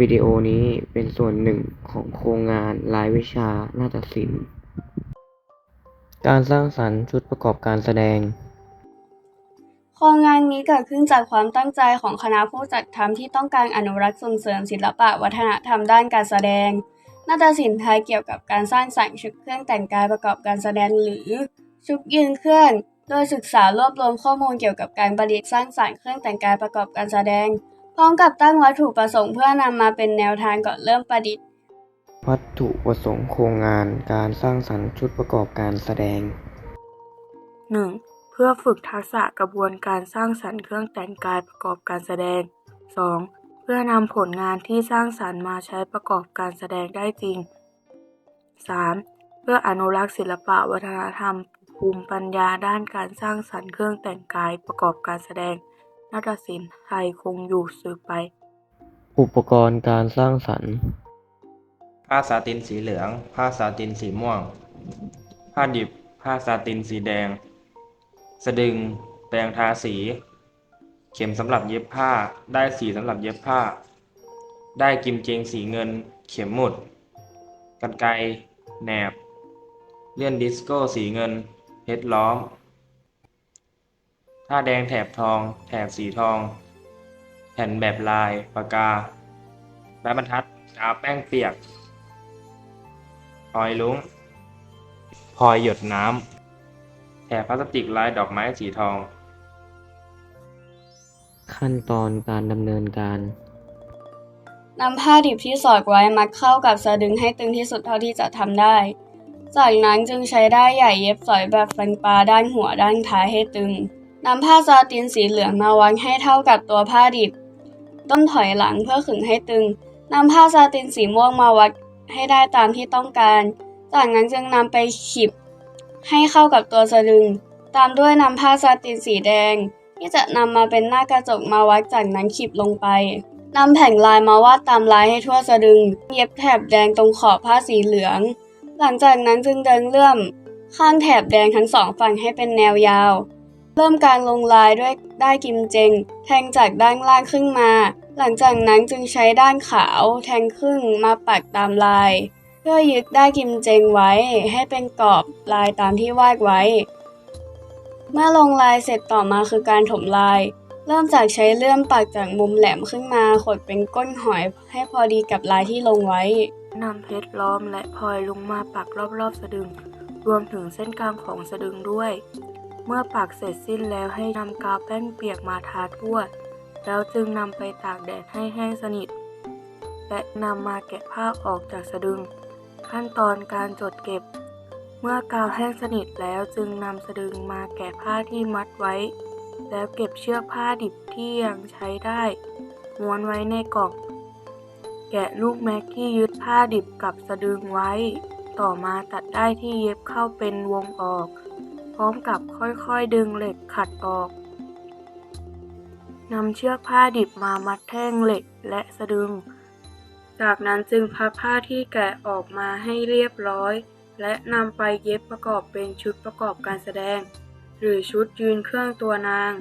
วิดีโอนี้เป็นส่วนหนึ่งของโครงงานรายวิชานาฏศิลป์ การสร้างสรรค์ชุดประกอบการแสดง โครงงานนี้เกิดขึ้นจากความตั้งใจของคณะผู้จัดทำที่ต้องการอนุรักษ์ส่งเสริมศิลปะวัฒนธรรมด้านการแสดง นาฏศิลป์ไทยเกี่ยวกับการสร้างสรรค์ชุดเครื่องแต่งกายประกอบการแสดงหรือชุดยืนเครื่อง โดยศึกษารวบรวมข้อมูลเกี่ยวกับการประดิษฐ์สร้างสรรค์เครื่องแต่งกายประกอบการแสดง พร้อมกับตั้งวัตถุประสงค์เพื่อนำมาเป็นแนวทางก่อนเริ่มประดิษฐ์ วัตถุประสงค์โครงงานการสร้างสรรค์ชุดประกอบการแสดง 1. เพื่อฝึกทักษะกระบวนการสร้างสรรค์เครื่องแต่งกายประกอบการแสดง 2. เพื่อนำผลงานที่สร้างสรรค์มาใช้ประกอบการแสดงได้จริง 3. เพื่ออนุรักษ์ศิลปะวัฒนธรรมภูมิปัญญาด้านการสร้างสรรค์เครื่องแต่งกายประกอบการแสดง นาฏศิลป์ไทยคงอยู่สืบไป อุปกรณ์การสร้างสรรค์ ผ้าสาตินสีเหลือง ผ้าสาตินสีม่วง ผ้าดิบ ผ้าสาตินสีแดง สะดึง แปรงทาสี เข็มสำหรับเย็บผ้า ได้ายสีสำหรับเย็บผ้า ได้ายกิมเจงสีเงิน เข็มหมุดกรรไกรแหนบ เลื่อนดิสโก้สีเงินเพชรล้อม ผ้าแดงแถบทอง แถบสีทอง แผ่นแบบลายปากกาไม้บรรทัดกาวแป้งเปียกพลอยลุ้งพลอยหยดน้ำแถบพลาสติกลายดอกไม้สีทอง ขั้นตอนการดำเนินการนำผ้าดิบที่สอดไว้มัดเข้ากับสะดึงให้ตึงที่สุดเท่าที่จะทำได้ จากนั้นจึงใช้ได้ายใหญ่เย็บสอยแบบฟันปลาด้านหัวด้านท้ายให้ตึง นำผ้าซาตินสีเหลืองมาวางให้เท่ากับตัวผ้าดิบ ต้นถอยหลังเพื่อขึงให้ตึงนำผ้าซาตินสีม่วงมาวัดให้ได้ตามที่ต้องการ จากนั้นจึงนำไปขีบให้เข้ากับตัวสะดึง ตามด้วยนำผ้าซาตินสีแดง ที่จะนำมาเป็นหน้ากระจกมาวัดจากนั้นขีบลงไปนำแผ่นลายมาวาดตามลายให้ทั่วสะดึง เย็บแถบแดงตรงขอบผ้าสีเหลือง หลังจากนั้นจึงเดินเลื่อม ข้างแถบแดงทั้งสองฝั่งให้เป็นแนวยาว เริ่มการลงลายด้วยได้กิมเจง แทงจากด้านล่างขึ้นมา หลังจากนั้นจึงใช้ด้านขาวแทงครึ่งมาปักตามลาย เพื่อยึดได้กิมเจงไว้ให้เป็นกรอบลายตามที่วาดไว้ เมื่อลงลายเสร็จต่อมาคือการถมลาย เริ่มจากใช้เลื่อมปักจากมุมแหลมขึ้นมาขดเป็นก้นหอยให้พอดีกับลายที่ลงไว้นำเพชรล้อมและพลอยลงมาปักรอบๆสะดึง รวมถึงเส้นกลางของสะดึงด้วย เมื่อปักเสร็จสิ้นแล้วให้นำกาวแป้งเปียกมาทาทั่ว แล้วจึงนำไปตากแดดให้แห้งสนิท และนำมาแกะผ้าออกจากสะดึง ขั้นตอนการจดเก็บ เมื่อกาวแห้งสนิทแล้วจึงนำสะดึงมาแกะผ้าที่มัดไว้ แล้วเก็บเชือกผ้าดิบที่ยังใช้ได้ ม้วนไว้ในกล่อง แกะลูกแม็กที่ยึดผ้าดิบกับสะดึงไว้ ต่อมาตัดได้ที่เย็บเข้าเป็นวงออก พร้อมกับค่อยๆดึงเหล็กขัดออกนำเชือกผ้าดิบมามัดแท่งเหล็กและสะดึง จากนั้นจึงพับผ้าที่แกะออกมาให้เรียบร้อย และนำไปเย็บประกอบเป็นชุดประกอบการแสดง หรือชุดยืนเครื่องตัวนาง